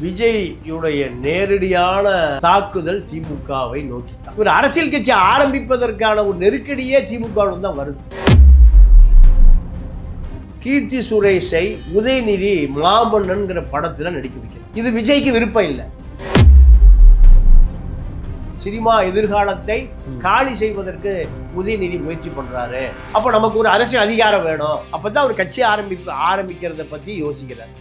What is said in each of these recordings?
விஜய்யுடைய நேரடியான தாக்குதல் திமுகவை நோக்கித்தான். ஒரு அரசியல் கட்சி ஆரம்பிப்பதற்கான ஒரு நெருக்கடியே திமுக தான் வருது. கீர்த்தி சுரேஷை உதயநிதி மாமன்னன்கிற படத்துல நடிக்க வைக்கிறது இது விஜய்க்கு விருப்பம் இல்லை. சினிமா எதிர்காலத்தை காலி செய்வதற்கு உதயநிதி முயற்சி பண்றாரு. அப்ப நமக்கு ஒரு அரசியல் அதிகாரம் வேணும். அப்பதான் ஒரு கட்சி ஆரம்பிப்பு ஆரம்பிக்கிறத பத்தி யோசிக்கிறார்.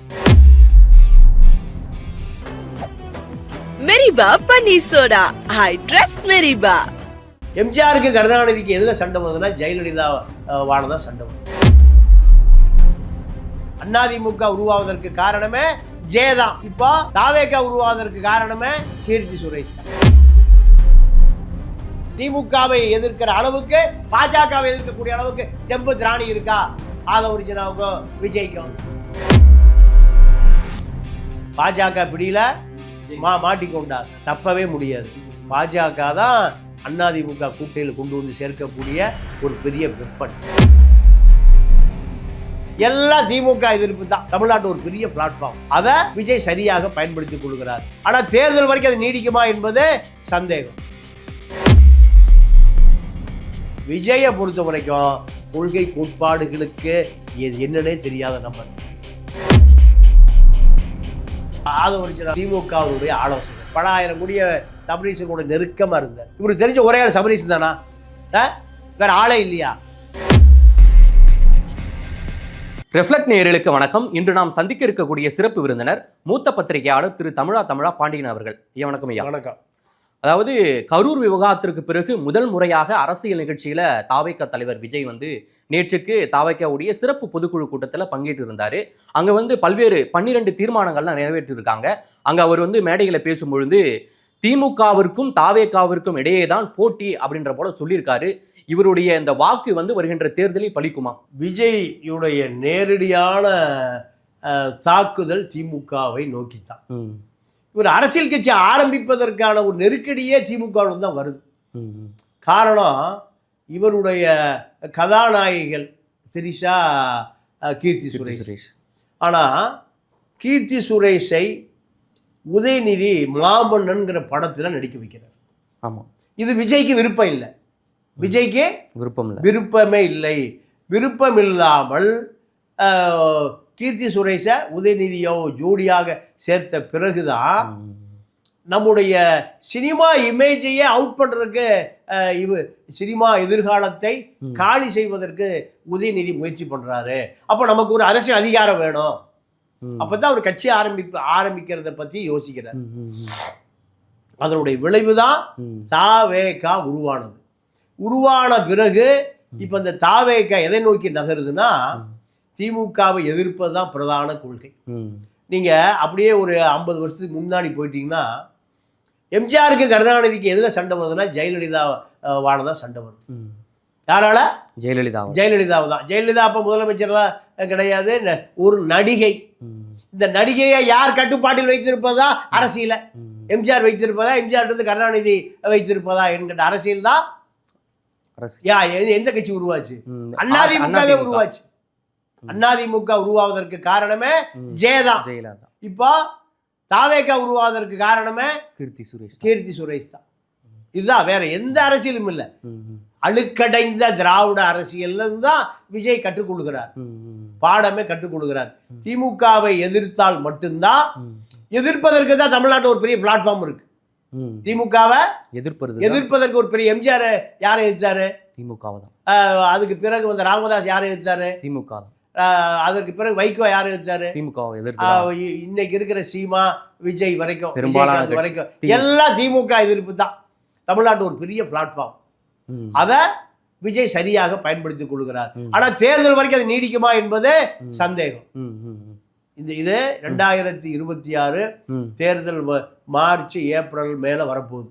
மெரிபா பன்னீர் சோடா. ஐ ட்ரஸ்ட் மெரிபா. எம்ஜிஆருக்கு கருணாநிதிக்கு எதுல சண்டை வருதுன்னா ஜெயலலிதா வானதான் சண்டை வருது அதிமுக உருவாவதற்கு காரணமே ஜெயதான். இப்போ தாவேகா உருவாவதற்கு காரணமே கீர்த்தி சுரேஷ். திமுகவை எதிர்க்கிற அளவுக்கு பாஜகவை எதிர்க்கக்கூடிய அளவுக்கு செம்பு திராணி இருக்கா? ஆத ஒரிஜினாவுக்கும் விஜய்க்கும் பாஜக பிடியில மா மாட்டிக்கொண்டார் தப்பவே முடியாது. பாஜக தான் அண்ணாதிமுக கூட்டையில் கொண்டு வந்து சேர்க்கக்கூடிய ஒரு பெரிய வெப்பன். எல்லாம் திமுக எதிர்ப்பு தான். தமிழ்நாட்டு ஒரு பெரிய பிளாட்ஃபார்ம் அதை விஜய் சரியாக பயன்படுத்திக் கொள்கிறார். ஆனால் தேர்தல் வரைக்கும் அது நீடிக்குமா என்பது சந்தேகம். விஜயை பொறுத்த வரைக்கும் கொள்கை கோட்பாடுகளுக்கு எது என்னன்னே தெரியாத நபர். ஒரு திமுகவுடைய ஆலோசனை. பல ஆயிரம் கூடிய சபரீசன் கூட நெருக்கமா இருந்தார். இவருக்கு தெரிஞ்ச ஒரே ஆள் சபரீசன் தானா? வேற ஆளே இல்லையா? ரெஃப்ளெக்ட் நேயர்களுக்கு வணக்கம். இன்று நாம் சந்திக்க இருக்கக்கூடிய சிறப்பு விருந்தினர் மூத்த பத்திரிகையாளர் திரு தமிழா தமிழா பாண்டியன் அவர்கள். ஐயா வணக்கம் ஐயா. வணக்கம். அதாவது கரூர் விவகாரத்திற்கு பிறகு முதல் முறையாக அரசியல் நிகழ்ச்சியில தாவைக்க தலைவர் விஜய் வந்து நேற்றுக்கு தாவைக்காவுடைய சிறப்பு பொதுக்குழு கூட்டத்தில் பங்கேற்று இருந்தாரு அங்க வந்து பல்வேறு பன்னிரண்டு தீர்மானங்கள்லாம் நிறைவேற்றிருக்காங்க. அங்க அவர் வந்து மேடைகளை பேசும்பொழுது திமுகவிற்கும் தாவேக்காவிற்கும் இடையே தான் போட்டி அப்படின்ற போல சொல்லியிருக்காரு. இவருடைய இந்த வாக்கு வந்து வருகின்ற தேர்தலில் பலிக்குமா? விஜய்யுடைய நேரடியான தாக்குதல் திமுகவை நோக்கித்தான். இவர் அரசியல் கட்சி ஆரம்பிப்பதற்கான ஒரு நெருக்கடியே திமுக தான் வருது. காரணம் இவருடைய கதாநாயகிகள் திரிஷா கீர்த்தி சுரேஷ். சுரேஷ். ஆனால் கீர்த்தி சுரேஷை உதயநிதி மாமன்னன்கிற படத்தில் நடிக்க வைக்கிறார். ஆமாம் இது விஜய்க்கு விருப்பம் இல்லை. விஜய்க்கு விருப்பம் இல்லை. விருப்பமே இல்லை. விருப்பம் இல்லாமல் கீர்த்தி சுரேஷை உதயநிதியோ ஜோடியாக சேர்த்த பிறகுதான் நம்முடைய சினிமா இமேஜையே அவுட் பண்ணுறதுக்கு இவ சினிமா எதிர்காலத்தை. காலி செய்வதற்கு உதயநிதி முயற்சி பண்றாரு. அப்போ நமக்கு ஒரு அரசியல் அதிகாரம் வேணும். அப்பதான் ஒரு கட்சி ஆரம்பிப்பு ஆரம்பிக்கிறத பத்தி யோசிக்கிறார் அதனுடைய விளைவுதான் தாவேகா உருவானது. உருவான பிறகு இப்ப இந்த தாவேகா எதை நோக்கி நகருதுன்னா திமுகவை எதிர்ப்பது தான் பிரதான கொள்கை. நீங்க அப்படியே ஒரு ஐம்பது வருஷத்துக்கு முன்னாடி போயிட்டீங்கன்னா எம்ஜிஆருக்கு கருணாநிதிக்கு எதுல சண்டை வருதுன்னா ஜெயலலிதா வாழ தான் சண்டை வருது. யாரால? ஜெயலலிதா ஜெயலலிதாவை தான். ஜெயலலிதா அப்ப முதலமைச்சர்லாம் கிடையாது. ஒரு நடிகை. இந்த நடிகையை யார் கட்டுப்பாட்டில் வைத்திருப்பதா? அரசியல. எம்ஜிஆர் வைத்திருப்பதா? எம்ஜிஆர் கருணாநிதி வைத்திருப்பதா என்கிற அரசியல் தான். யா எந்த கட்சி உருவாச்சு? அதிமுக. உருவாச்சு. அதிமுக உருவாவதற்கு காரணமே. ஜெயதான். ஜெயலலிதா. இப்போ தாவேக்கா உருவாவதற்கு காரணமே கீர்த்தி சுரேஷ் கீர்த்தி சுரேஷ் தான். இதுதான் வேற எந்த அரசியலும் இல்லை. அழுக்கடைந்த திராவிட அரசியல்ல தான் விஜய் கற்றுக்கொள்கிறார் ம், ம், பாடமே கற்றுக் கொடுக்கிறார். திமுகவை எதிர்த்தால் மட்டும்தான் எதிர்ப்பதற்கு தான் தமிழ்நாட்டில் ஒரு பெரிய பிளாட்ஃபார்ம் இருக்கு. திமுகவை எதிர்ப்பது எதிர்ப்பதற்கு ஒரு பெரிய எம்ஜிஆர் யாரை எதிர்த்தாரு? திமுகவை தான். அதுக்கு பிறகு வந்த ராமதாஸ் யாரை எதிர்த்தாரு? திமுக தான். அதற்கு பிறகு வைகோ யாரை எதிர்த்தாரு இ- இன்னைக்கு இருக்கிற சீமா விஜய் வரைக்கும் பெரும்பாலான. வரைக்கும். எல்லாம் திமுக எதிர்ப்பு தான் தமிழ்நாட்டு ஒரு பெரிய பிளாட்ஃபார்ம் அதை விஜய் சரியாக பயன்படுத்திக் கொள்கிறார். ஆனா தேர்தல் வரைக்கும் அது நீடிக்குமா என்பது. சந்தேகம். இந்த இது ரெண்டாயிரத்தி இருபத்தி ஆறு தேர்தல் மார்ச் ஏப்ரல் மேல வரப்போகுது.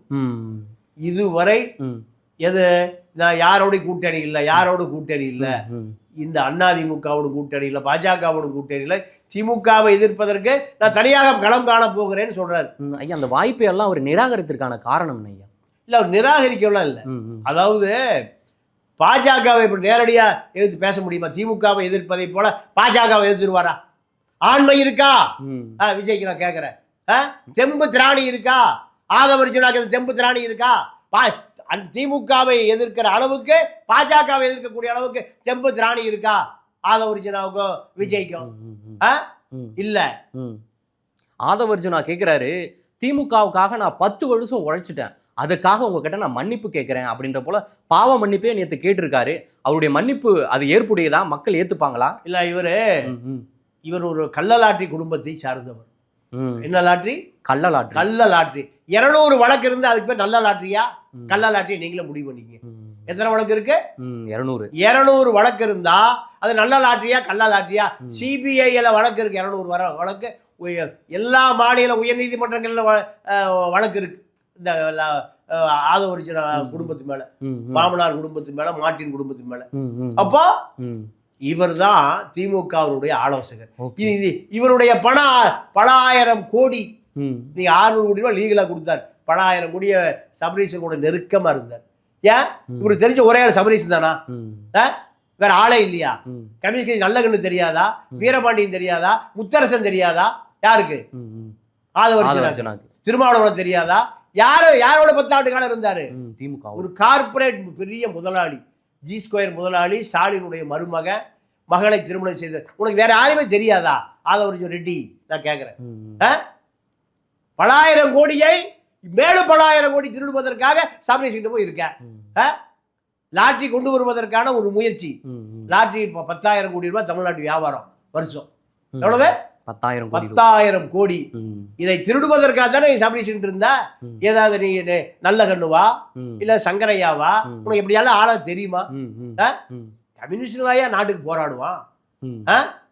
இதுவரை எது நான் யாரோட கூட்டணி இல்லை யாரோட கூட்டணி இல்லை. இந்த அதிமுகவோட கூட்டணி இல்லை பாஜகவோட கூட்டணி இல்லை திமுகவை எதிர்ப்பதற்கு நான் தனியாக களம் காண போகிறேன்னு சொல்றாரு. ம். ஐயா அந்த வாய்ப்பை எல்லாம் அவர் நிராகரித்திற்கான காரணம் ஐயா? இல்லை அவர் நிராகரிக்கலாம் இல்லை. அதாவது பாஜகவை இப்படி நேரடியா எதிர்த்து பேச முடியுமா? திமுகவை எதிர்ப்பதை போல பாஜகவை எதிர்த்துருவாரா? ஆண்மை இருக்கா? ஆ, விஜய்க்கு நான் கேட்குறேன்? தெம்பு திராணி இருக்கா? ஆதவர்ஜுனாக்கு அந்த தெம்பு திராணி இருக்கா? பா அந்த திமுகவை எதிர்க்கிற அளவுக்கு பாஜகவை எதிர்க்கக்கூடிய அளவுக்கு தெம்பு திராணி இருக்கா? ஆதவர்ஜுனாவுக்கும் விஜய்க்கும் இல்ல. ஆதவர்ஜுனா கேட்குறாரு திமுகவுக்காக நான் பத்து வருஷம் உழைச்சிட்டேன். அதுக்காக உங்ககிட்ட நான் மன்னிப்பு கேட்குறேன் அப்படின்ற போல பாவ மன்னிப்பே நேற்று கேட்டிருக்காரு. அவருடைய மன்னிப்பு அது ஏற்புடையதா? மக்கள் ஏத்துப்பாங்களா? இல்ல இவரு இவர் ஒரு கள்ளலாற்றி குடும்பத்தை சார்ந்தவர். என்ன லாட்ரி? கள்ளலாற்று கள்ள லாட்ரி. இருநூறு வழக்கு இருந்து அதுக்கு பேர் நல்ல லாட்ரியா. கள்ள லாட்ரி நீங்களே முடிவு பண்ணிக்க ம், எத்தனை வழக்கு இருக்கு? இருநூறு. இருநூறு வழக்கு இருந்தா அது நல்ல லாட்ரியா கள்ள லாட்ரியா. சிபிஐல வழக்கு இருக்கு இருநூறு வர வழக்கு. எல்லா மாநில உயர்நீதிமன்றங்கள்ல வ- அஹ் வழக்கு இருக்கு. இந்த ஆதவரிஜன. குடும்பத்து மேல மாமனார் குடும்பத்து மேல மார்ட்டின் குடும்பத்து மேல. அப்போ. இவர் தான் திமுகவுடைய ஆலோசகர். இவருடைய பண பல ஆயிரம் கோடி நீங்க ஆறுநூறு கோடி ரூபாய் லீகலா கொடுத்தார். பல ஆயிரம் கோடிய சபரீசன் கூட நெருக்கமா இருந்தார். ஏன். இவருக்கு தெரிஞ்ச ஒரே ஆள் சபரீசன் தானா? வேற ஆளே இல்லையா? ம், கம்யூனிஸ்ட் நல்ல கண்ணு தெரியாதா. வீரபாண்டியன் தெரியாதா? முத்தரசன் தெரியாதா? யாருக்கு? ஆதவர்ஜுனாக்கு. திருமாவளவன் தெரியாதா? யாரு யாரோட பத்தாண்டு காலம் இருந்தாரு? திமுக ஒரு கார்ப்பரேட் பெரிய முதலாளி. ஜி ஸ்கொயர் முதலாளி ஸ்டாலினுடைய மருமக மகளை திருமணம் செய்தார் உனக்கு வேற யாருமே தெரியாதா? ஆதவர்ஜுன் ரெட்டி நான் கேட்கிறேன். பலாயிரம் கோடியை மேலும் பலாயிரம் கோடி திருடுவதற்காக கிட்ட போய் இருக்க ம், லாட்ரி கொண்டு வருவதற்கான ஒரு முயற்சி. லாட்ரி பத்தாயிரம் கோடி ரூபாய் தமிழ்நாட்டு வியாபாரம் வருஷம். எவ்வளவு? பத்தாயிரம். பத்தாயிரம் கோடி. இதை திருடுவதற்காக தானே நீ சபரீஷன் இருந்தா. ஏதாவது நீ நல்ல கண்ணுவா இல்ல சங்கரையாவா. உனக்கு எப்படியாலும் ஆள தெரியுமா? ம், ம், ஆ? ம், கம்யூனிஸ்ட் தாயா நாட்டுக்கு போராடுவான்?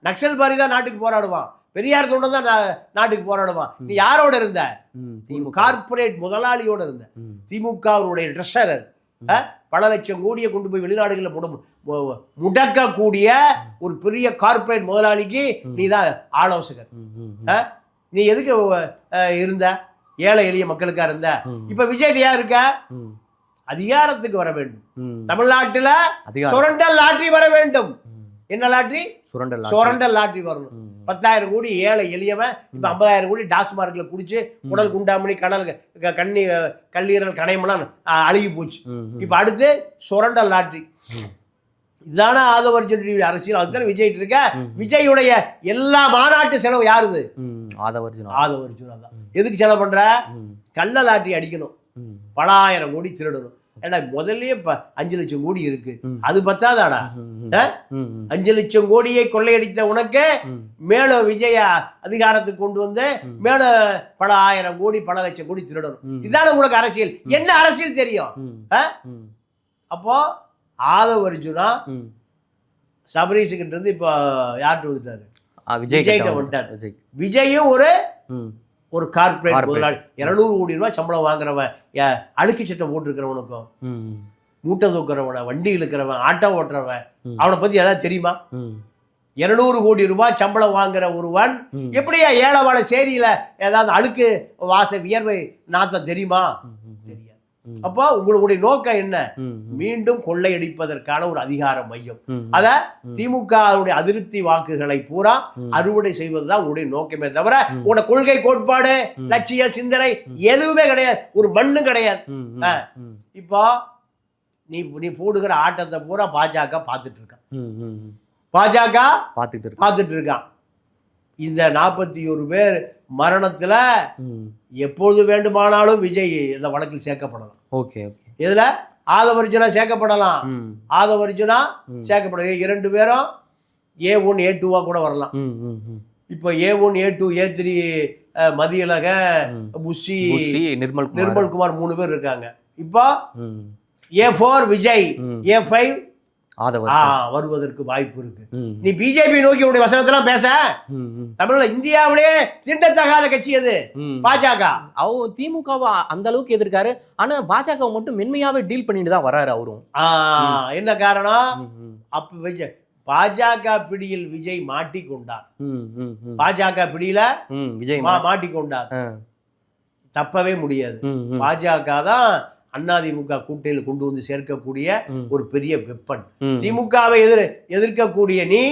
நக்சல் பாரி தான் நாட்டுக்கு போராடுவான். பெரியார் தொண்டன் தான் நாட்டுக்கு போராடுவான். நீ யாரோட இருந்த? திமுக. கார்ப்பரேட் முதலாளியோட இருந்த. திமுகவுடைய ட்ரெஷரர் பல லட்சம் கோடியை கொண்டு போய் வெளிநாடுகளில் முட மு- முடக்கக்கூடிய ஒரு பெரிய கார்ப்பரேட் முதலாளிக்கு. நீ தான் ஆலோசகர்? நீ எதுக்கு இருந்த ஏழை எளிய மக்களுக்கா இருந்த இப்ப விஜய் யார் இருக்க அதிகாரத்துக்கு வர வேண்டும். தமிழ்நாட்டுல. சுரண்டல் லாட்ரி வர வேண்டும். என்ன லாட்ரி சுரண்டல். சுரண்டல் லாட்ரி வரணும் பத்தாயிரம் கோடி ஏழை எளியவன் இப்ப. ஐம்பதாயிரம் கோடி டாஸ்மார்க்ல குடிச்சு குடல் குண்டாமணி கடல் கண்ணி கல்லீரல் கணையமெல்லாம் அழுகி போச்சு. இப்ப அடுத்து சுரண்டல் லாட்ரி. இதுதானே ஆதவர்ஜனுடைய அரசியல்? அதுதானே விஜய் இருக்க. விஜயுடைய எல்லா மாநாட்டு செலவு யாருது? ஆதவர்ஜுனா ஆதவர்ஜுனா தான். எதுக்கு செலவு பண்ற? கள்ள லாட்ரி அடிக்கணும். பலாயிரம் கோடி திருடணும். ஏன்னா முதல்லயே அஞ்சு லட்சம் கோடி இருக்கு. அது பத்தாதாடா? அஞ்சு லட்சம் கோடியை கொள்ளையடித்த உனக்கு மேல விஜய அதிகாரத்துக்கு கொண்டு வந்து. மேல பல ஆயிரம் கோடி பல லட்சம் கோடி திருடணும். இதான உங்களுக்கு அரசியல். என்ன அரசியல் தெரியும்? அப்போ ஆதவர்ஜுனா ம். சபரீஷுக்கிட்ட இருந்து இப்போ யார்கிட்ட வந்துட்டாரு? விஜய் கிட்ட வந்துட்டார். விஜய். விஜயும் ஒரு ஒரு Corporate. முதலாளி. இருநூறு கோடி ரூபாய் சம்பளம் வாங்குறவன் அழுக்கு சட்டை போட்டிருக்கிறவனுக்கும் மூட்டை தூக்குறவன வண்டி இழுக்கிறவன் ஆட்டோ ஓட்டுறவன். அவனை பத்தி ஏதாவது தெரியுமா? இருநூறு கோடி ரூபாய் சம்பளம் வாங்குற ஒருவன் எப்படியா ஏழவாழ சேரியில ஏதாவது அழுக்கு வாச வியர்வை நாத்தம் தெரியுமா? அப்போ உங்களுடைய நோக்கம் என்ன? மீண்டும் கொள்ளையடிப்பதற்கான ஒரு அதிகார மையம். அத. திமுகவுடைய அதிருப்தி வாக்குகளை பூரா. அறுவடை செய்வதுதான் உங்களுடைய நோக்கமே தவிர. உங்களோட கொள்கை கோட்பாடு. லட்சிய சிந்தனை எதுவுமே கிடையாது. ஒரு மண்ணும் கிடையாது. இப்போ நீ நீ போடுகிற ஆட்டத்தை பூரா பாஜக பார்த்துட்டு இருக்கான். பாஜக பார்த்துட்டு இருக்கு. பார்த்துட்டு இருக்கான் இந்த நாற்பத்தி ஒரு பேர் மரணத்துல எப்பொழுது வேண்டுமானாலும் விஜய் இந்த வழக்கில் சேர்க்கப்படலாம். Okay okay. இதுல ஆதவர்ஜுனா சேர்க்கப்படலாம். ம், ஆதவர்ஜுனா சேர்க்கப்படலாம். இரண்டு பேரும் ஏ ஒன் ஏ டூவா கூட வரலாம். இப்போ A one A two A three மதியழக. புஷி நிர்மல் நிர்மல் குமார் மூணு பேர் இருக்காங்க. இப்போ A four Vijay. A five வருவதற்கு வாய்ப்பு இருக்கு. நீ பிஜேபி நோக்கி உடைய வசனத்தெல்லாம் பேச? தமிழ்ல இந்தியாவிலேயே திண்டத்தகாத கட்சி அது. பாஜக. அவ திமுகவை அந்த அளவுக்கு எதிர்க்காரு. ஆனா பாஜக மட்டும் மென்மையாவே டீல் பண்ணிட்டு தான் வராரு அவரும். என்ன காரணம்? அப்ப விஜய் பாஜக பிடியில் விஜய் மாட்டிக்கொண்டார். பாஜக பிடியில விஜய் மாட்டிக்கொண்டார். தப்பவே முடியாது. பாஜக தான் அதிமுக கூட்டணியில் கொண்டு வந்து சேர்க்கக்கூடிய. ஒரு பெரிய வெப்பன் திமுகவை எதிர் எதிர்க்கக்கூடிய நீ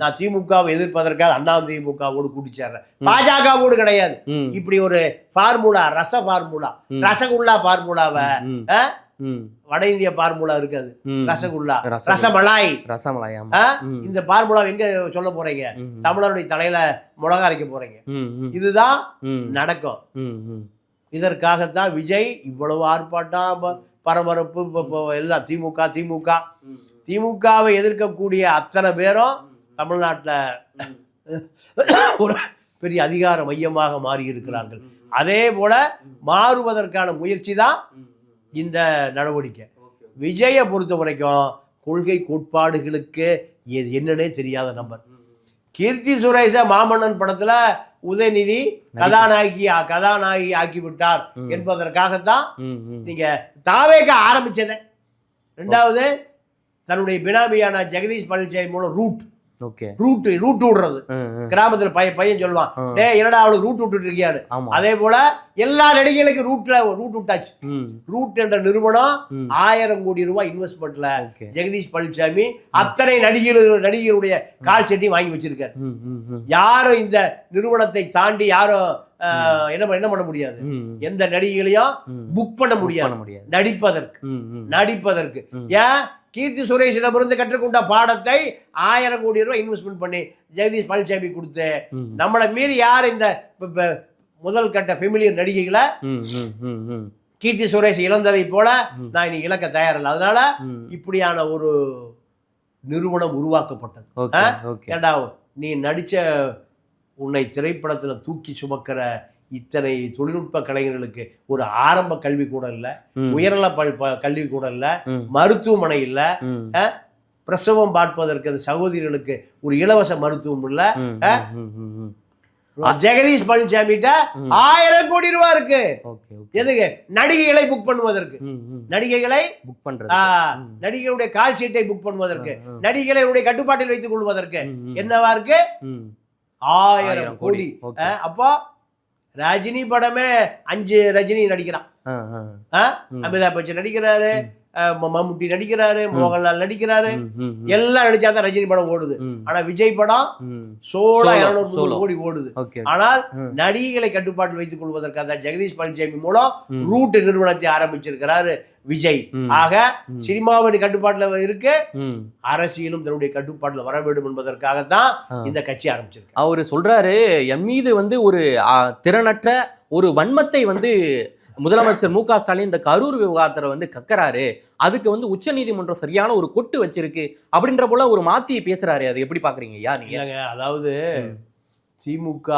நான் திமுகவை எதிர்ப்பதற்காக அண்ணா திமுகவோடு கூட்டி சேர்றேன் பாஜகவோடு கிடையாது. இப்படி ஒரு ஃபார்முலா ரச ஃபார்முலா. ரசகுல்லா ஃபார்முலாவை வட இந்திய ஃபார்முலா இருக்காது. ரசகுல்லா. ரசமலாய். ரசமலாய் இந்த ஃபார்முலா எங்க சொல்ல போறீங்க? தமிழருடைய தலையில மிளகா அரைக்க போறீங்க இதுதான் நடக்கும். இதற்காகத்தான் விஜய் இவ்வளவு ஆர்ப்பாட்டம் பரபரப்பு ப- ப- எல்லாம் திமுக திமுக. திமுகவை எதிர்க்கக்கூடிய அத்தனை பேரும் தமிழ்நாட்டில் ஒரு பெரிய அதிகார மையமாக மாறி இருக்கிறார்கள் அதே போல மாறுவதற்கான முயற்சி தான் இந்த நடவடிக்கை. விஜயை பொறுத்த வரைக்கும் கொள்கை கோட்பாடுகளுக்கு எது என்னன்னே தெரியாத நம்பர் கீர்த்தி சுரேஷ மாமன்னன் படத்துல உதயநிதி கதாநாயகி கதாநாயகி ஆக்கி விட்டார் ம். என்பதற்காகத்தான். நீங்க தாவேக்க ஆரம்பிச்சதை ரெண்டாவது தன்னுடைய பினாமியான ஜெகதீஷ் பழனிசாமி மூலம் ரூட் ரூட் ரூட் விடுறது. கிராமத்துல பையன் பையன் சொல்லுவான் என்னடா அவளுக்கு ரூட் விட்டுட்டு இருக்கியாடு அதே போல எல்லா நடிகைகளுக்கும் ரூட்ல ரூட் விட்டாச்சு. ரூட் என்ற நிறுவனம். ஆயிரம் கோடி ரூபாய் இன்வெஸ்ட்மெண்ட்ல ஜெகதீஷ் பழனிசாமி அத்தனை நடிகர்கள் நடிகருடைய கால் செட்டையும் வாங்கி வச்சிருக்காரு. யாரும் இந்த நிறுவனத்தை தாண்டி யாரும் என்ன என்ன பண்ண முடியாது. எந்த நடிகைகளையும். புக் பண்ண முடியாது. நடிப்பதற்கு. நடிப்பதற்கு. ஏன்? கீர்த்தி சுரேஷிடமிருந்து கற்றுக்கொண்ட பாடத்தை ஆயிரம் கோடி ரூபாய் இன்வெஸ்ட்மெண்ட் பண்ணி ஜெகதீஷ் பழனிசாமி கொடுத்து நம்மளை மீறி யார் இந்த முதல் கட்ட ஃபெமிலியர் நடிகைகளை. கீர்த்தி சுரேஷ் இழந்ததை போல. நான் இனி இழக்க தயாரில்லை அதனால. இப்படியான ஒரு நிறுவனம் உருவாக்கப்பட்டது ஏண்டா நீ நடிச்ச உன்னை திரைப்படத்துல தூக்கி சுமக்கிற இத்தனை தொழில்நுட்ப கலைஞர்களுக்கு ஒரு ஆரம்ப கல்வி கூட இல்லை உயர்நல பல் கல்வி கூட இல்லை மருத்துவமனை இல்லை பிரசவம் பார்ப்பதற்கு அந்த சகோதரிகளுக்கு ஒரு இலவச மருத்துவம் இல்லை. ஜெகதீஷ் பழனிசாமிகிட்ட ம். ஆயிரம் கோடி ரூபாய் இருக்கு. எதுக்கு? நடிகைகளை புக் பண்ணுவதற்கு. நடிகைகளை? புக் பண்றது. நடிகையுடைய கால் ஷீட்டை புக் பண்ணுவதற்கு. நடிகைகளுடைய கட்டுப்பாட்டில் வைத்துக் கொள்வதற்கு. என்னவா இருக்கு. ஆயிரம் கோடி. அப்போ ரஜினி படமே அஞ்சு ரஜினி நடிக்கிறான். அமிதாப் பச்சன் நடிக்கிறாரு மம்முட்டி நடிக்கிறாரு மோகன்லால் நடிக்கிறாரு. எல்லாம் நடிச்சாதான் ரஜினி படம் ஓடுது ஆனா விஜய் படம். சோழ இருநூறு. கோடி ஓடுது ஆனால் ம். நடிகைகளை கட்டுப்பாட்டில் வைத்துக் கொள்வதற்காக தான் ஜெகதீஷ் பழனிசாமி மூலம். ரூட் நிறுவனத்தை ஆரம்பிச்சிருக்கிறாரு விஜய். ஆக. சினிமாவின் கட்டுப்பாட்டில் இருக்கு. அரசியலும் தன்னுடைய கட்டுப்பாட்டில் வர வேண்டும் என்பதற்காகத்தான். இந்த கட்சி ஆரம்பிச்சிருக்கு அவரு சொல்றாரு என் மீது வந்து ஒரு திறனற்ற ஒரு வன்மத்தை வந்து முதலமைச்சர் மு க. ஸ்டாலின் இந்த கரூர் விவகாரத்துல வந்து கக்கறாரு. அதுக்கு வந்து உச்சநீதிமன்றம் சரியான ஒரு கொட்டு வச்சிருக்கு. அப்படின்ற போல ஒரு மாத்தி பேசுறாரு. அது எப்படி பாக்குறீங்க? ஐயா நீங்க? அதாவது. திமுக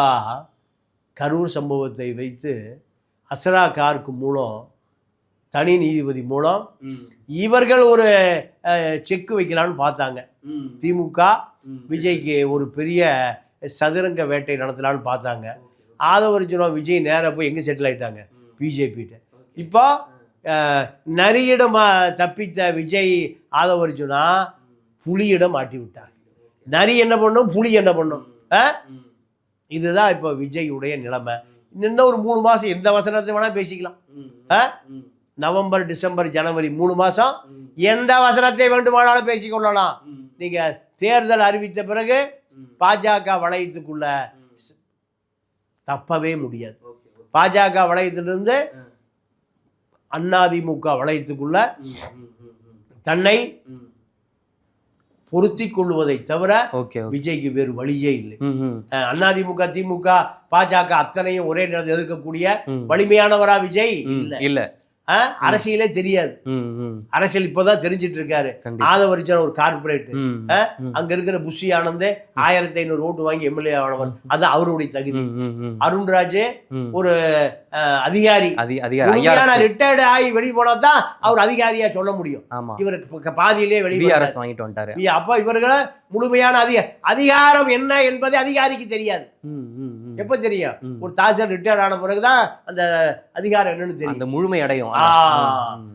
கரூர் சம்பவத்தை வைத்து அசரா காருக்கு மூலம் தனி நீதிபதி மூலம் இவர்கள் ஒரு செக் வைக்கலாம்னு பார்த்தாங்க. திமுக விஜய்க்கு ஒரு பெரிய சதுரங்க வேட்டை நடத்தலாம்னு பார்த்தாங்க. ஆதவர்ஜுனம் விஜய் நேராக போய் எங்கே செட்டில் ஆயிட்டாங்க? பிஜேபிகிட்ட. இப்போ நரியிடம் தப்பித்த விஜய் ஆதவர்ஜுனா புலியிடம் மாட்டி விட்டார் நரி என்ன பண்ணும்? புலி என்ன பண்ணும்? ஆ? இதுதான் இப்போ விஜயுடைய நிலைமை. இன்னும் ஒரு மூணு மாதம் எந்த வசனத்தை வேணால் பேசிக்கலாம். ஆ? நவம்பர் டிசம்பர் ஜனவரி மூணு மாதம் எந்த வசனத்தை வேண்டுமானாலும் பேசிக்கொள்ளலாம். நீங்கள் தேர்தல் அறிவித்த பிறகு பாஜக வளையத்துக்குள்ள தப்பவே முடியாது. பாஜக வளையத்திலிருந்து அதிமுக வளையத்துக்குள்ள தன்னை பொருத்தி கொள்வதை தவிர விஜய்க்கு வேறு வழியே இல்லை. அதிமுக திமுக பாஜக அத்தனையும் ஒரே நேரத்தில் எதிர்க்கக்கூடிய. வலிமையானவரா விஜய்? இல்ல. அரசியலே தெரியாது. அரசியல் இப்போதான் தெரிஞ்சிட்டு இருக்காரு ஆதவரிச்சன் ஒரு கார்பரேட் அங்க இருக்கிற புஷி ஆனந்தே ஆயிரத்தி ஐநூறு ஓட்டு வாங்கி எம்எல்ஏ ஆனவர் அது அவருடைய தகுதி. அருண்ராஜ். ஒரு அதிகாரி. அதி அதிகார ஐஆர்எஸ் ரிட்டையர்டு ஆகி வெளியே போனா தான் அவர் அதிகாரியா சொல்ல முடியும். இவருக்கு பாதியிலே வெளியே வாங்கிட்டு வந்துட்டாரு. அப்ப இவர்களை முழுமையான அதிக அதிகாரம் என்ன என்பது அதிகாரிக்கு தெரியாது. எப்ப தெரியும். ஒரு தாசில்தார் ரிட்டையர்ட் ஆன பிறகுதான் அந்த அதிகாரம் என்னன்னு தெரியும். அந்த முழுமை அடையும்.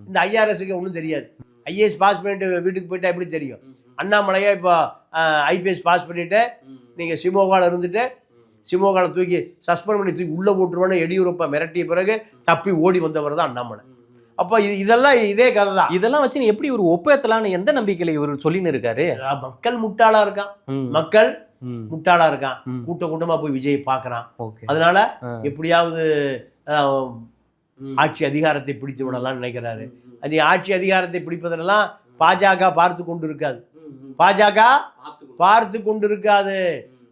இந்த ஐஆர்எஸ்க்கு ஒன்றும் தெரியாது. ஐஏஎஸ் பாஸ் பண்ணிட்டு வீட்டுக்கு போயிட்டா எப்படி தெரியும்? அண்ணாமலையா இப்போ ஐபிஎஸ் பாஸ் பண்ணிட்டு நீங்க சிமோகால இருந்துட்டு சிமோகால தூக்கி சஸ்பெண்ட் பண்ணி தூக்கி உள்ள போட்டுருவான்னு எடியூரப்பா மிரட்டிய பிறகு தப்பி ஓடி வந்தவர் தான் அண்ணாமலை. அப்போ இது இதெல்லாம் இதே கதை தான். இதெல்லாம் வச்சு நீ எப்படி ஒரு ஒப்பேத்தலான்னு எந்த நம்பிக்கையில இவர் சொல்லின்னு இருக்காரு? மக்கள் முட்டாளா இருக்கான். மக்கள் முட்டாளா இருக்கான். கூட்ட கூட்டமா போய் விஜய் பார்க்கறான். ஓகே. அதனால. எப்படியாவது. ஆட்சி அதிகாரத்தை பிடித்து விடலாம்னு நினைக்கிறாரு. நீ ஆட்சி அதிகாரத்தை பிடிப்பதெல்லாம் பாஜக பார்த்து கொண்டு இருக்காது பாஜக பார்த்து கொண்டு இருக்காது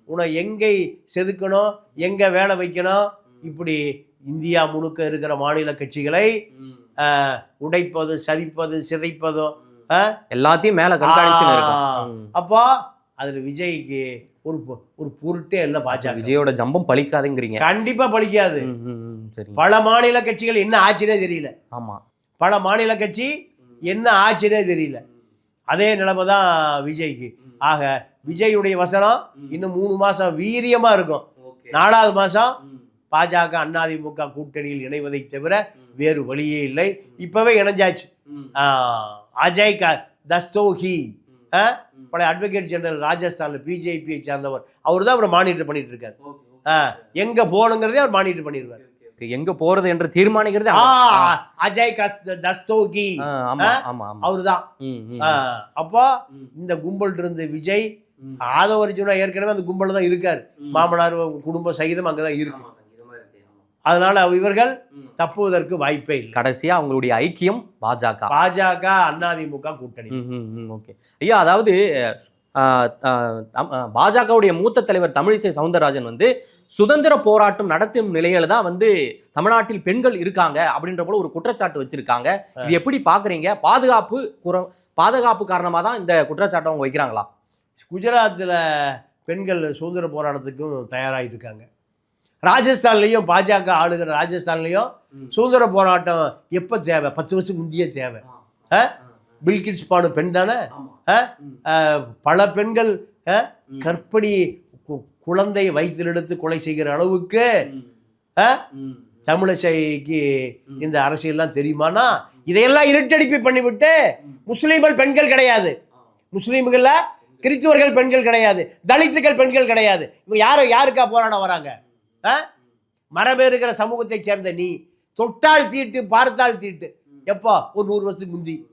உன்னை எங்கே செதுக்கணும் எங்க வேலை வைக்கணும்? இப்படி இந்தியா முழுக்க இருக்கிற மாநில கட்சிகளை உடைப்பது சதிப்பது சிதைப்பதும் எல்லாத்தையும் மேல ம். அப்போ அதுல விஜய்க்கு ஒரு ஒரு பொருட்டே இல்லை பாஜக. விஜயோட ஜம்பம் பலிக்காதுங்கிறீங்க. கண்டிப்பா பலிக்காது. ம், ம், ம், சரி. பல மாநில கட்சிகள் என்ன ஆச்சுன்னே தெரியல. ஆமா. பல மாநில கட்சி என்ன ஆச்சுன்னே தெரியல. அதே நிலைமை தான் விஜய்க்கு. ஆக விஜயுடைய வசனம் இன்னும் மூணு மாசம் வீரியமா இருக்கும். நாலாவது மாசம் பாஜக அதிமுக கூட்டணியில் இணைவதை தவிர வேறு வழியே இல்லை. இப்பவே இணைஞ்சாச்சு. அஜய் க தஸ்தோஹி. பழைய அட்வொகேட் ஜெனரல் ராஜஸ்தான்ல பிஜேபியை சேர்ந்தவர். அவர் தான் அவரை மானிட்டர் பண்ணிட்டு இருக்காரு எங்க போகணுங்கிறதே அவர் மானிட்டர் பண்ணிடுவார். எங்க போறது என்று தீர்மானிக்கிறது. அஜய் தஸ்தோகி. அவர்தான். அப்போ இந்த கும்பல் இருந்து விஜய். ஆதவ அர்ஜுனா ஏற்கனவே அந்த கும்பல் தான் இருக்காரு. மாமனார் குடும்ப சகிதம் அங்கதான் இருக்கு. அதனால இவர்கள். தப்புவதற்கு வாய்ப்பே இல்லை. கடைசியா அவங்களுடைய ஐக்கியம் பாஜக. பாஜக அதிமுக கூட்டணி. ஓகே. ஐயா அதாவது பாஜகவுடைய மூத்த தலைவர் தமிழிசை சவுந்தரராஜன் வந்து சுதந்திர போராட்டம் நடத்தும் நிலையில தான் வந்து தமிழ்நாட்டில் பெண்கள் இருக்காங்க அப்படின்ற போல ஒரு குற்றச்சாட்டு வச்சிருக்காங்க. இது எப்படி பாக்குறீங்க? பாதுகாப்பு குற பாதுகாப்பு காரணமா தான் இந்த குற்றச்சாட்டை அவங்க வைக்கிறாங்களா? குஜராத்தில் பெண்கள் சுதந்திர போராட்டத்துக்கும் தயாராகிட்டு இருக்காங்க. ராஜஸ்தான்லேயும் பாஜக ஆளுகிற ராஜஸ்தான்லேயும் சுதந்திர போராட்டம் எப்போ தேவை? பத்து வருஷம் முந்தையே தேவை? பில்கிட்ஸ் பானு பெண் தானே? பல பெண்கள் கற்படி குழந்தை வயிற்றில் எடுத்து கொலை செய்கிற அளவுக்கு? தமிழிசைக்கு இந்த அரசியல்லாம் தெரியுமானா? இதையெல்லாம் இருட்டடிப்பு பண்ணிவிட்டு முஸ்லீம்கள் பெண்கள் கிடையாது. முஸ்லீம்கள்ல கிறிஸ்துவர்கள் பெண்கள் கிடையாது. தலித்துகள் பெண்கள் கிடையாது. இவங்க யாரு யாருக்கா போராட வராங்க? மரபேறுகிற சமூகத்தை சேர்ந்த நீ தொட்டால் தீட்டு பார்த்தால் தீட்டு. எப்போ? ஒரு நூறு வருஷத்துக்கு முந்தி.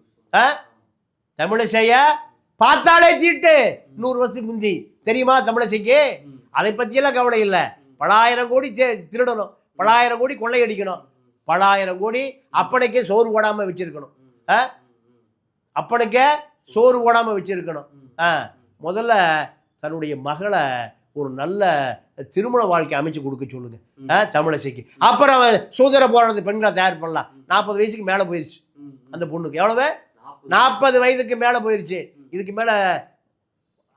தமிழிசைய பார்த்தாலே தீட்டு. நூறு வருஷத்துக்கு முந்தி. தெரியுமா தமிழிசைக்கு? அதை பற்றியெல்லாம் கவலை இல்லை. பலாயிரம் கோடி தே- திருடணும். பலாயிரம் கோடி கொள்ளையடிக்கணும். பலாயிரம் கோடி அப்பனைக்கே சோறு ஓடாமல் வச்சிருக்கணும். ஆ? அப்பனுக்கே சோறு போடாம வச்சிருக்கணும். ஆ, முதல்ல தன்னுடைய மகளை ஒரு நல்ல திருமண வாழ்க்கை அமைச்சு கொடுக்க சொல்லுங்க. தமிழிசைக்கு. அப்புறம் அவன் சுதந்திர போராட்டத்து பெண்களை தயார் பண்ணலாம். நாற்பது வயசுக்கு மேலே போயிருச்சு அந்த பொண்ணுக்கு. எவ்வளவு? நாற்பது. வயதுக்கு மேலே போயிருச்சு. இதுக்கு மேலே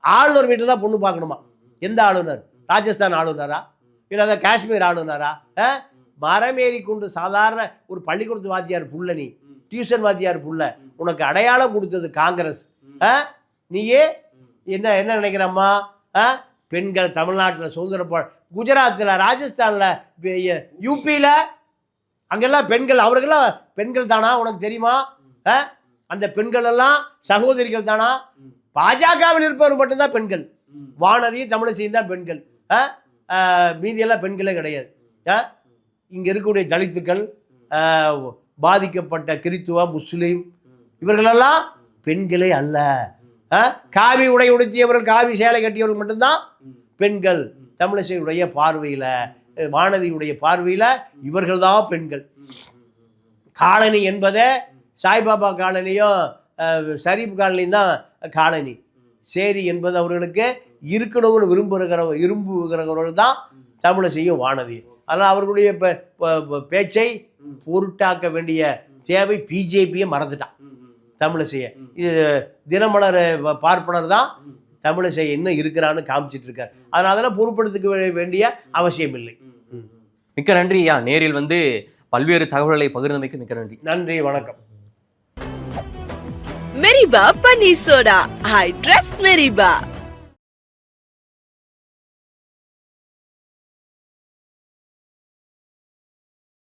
ஆளுநர் வீட்டில் தான் பொண்ணு பார்க்கணுமா? எந்த ஆளுநர்? ராஜஸ்தான் ஆளுநரா? இல்லை காஷ்மீர் ஆளுநரா? மரமேறி கொண்டு சாதாரண ஒரு பள்ளிக்கூடத்து வாத்தியார் புள்ள நீ. டியூஷன் வாத்தியார் புள்ள. உனக்கு அடையாளம் கொடுத்தது காங்கிரஸ்? நீயே என்ன என்ன நினைக்கிறம்மா? பெண்கள் தமிழ்நாட்டில் சுதந்திர போ குஜராத்தில் ராஜஸ்தானில் யூபியில் அங்கெல்லாம் பெண்கள் அவர்களெல்லாம் பெண்கள் தானா உனக்கு தெரியுமா ஆ? அந்த பெண்கள் எல்லாம் சகோதரிகள் தானா பாஜகவில் இருப்பவர் மட்டும்தான் பெண்கள் வானதியும் தமிழிசையும் தான் பெண்கள் ஆ? மீதியெல்லாம் பெண்களே கிடையாது ஆ? இருக்கக்கூடிய தலித்துக்கள் பாதிக்கப்பட்ட கிறித்துவ முஸ்லீம் இவர்களெல்லாம் பெண்களே அல்ல காவி உடை உடுத்தியவர்கள் காவி சேலை கட்டியவர்கள் மட்டும்தான் பெண்கள். தமிழிசையுடைய பார்வையில் வானதியுடைய வானதியுடைய இவர்கள் இவர்கள்தான் பெண்கள். காலனி என்பதே சாய்பாபா காலனியும் சரீப் காலனியும் தான் காலனி. சேரி என்பது அவர்களுக்கு இருக்கணும்னு விரும்புகிற விரும்புகிறவர்கள் தான் தமிழிசையும் வானதி அதனால் அவர்களுடைய பேச்சை பொருட்டாக்க வேண்டிய தேவை பிஜேபியை மறந்துட்டான். தமிழிசையை. இது தினமலர் ப- பார்ப்பனர் தான் தமிழிசை என்ன இருக்கிறான்னு காமிச்சிட்டு இருக்கார் அதனால அதெல்லாம் பொறுப்படுத்திக்க வே- வேண்டிய அவசியம் இல்லை மிக்க நன்றி ஐயா. நேரில் வந்து பல்வேறு தகவல்களை பகிர்ந்தமைக்கு மிக்க நன்றி. நன்றி வணக்கம். மெரிபா பன்னீர் சோடா ஐ ட்ரஸ்ட் மெரிபா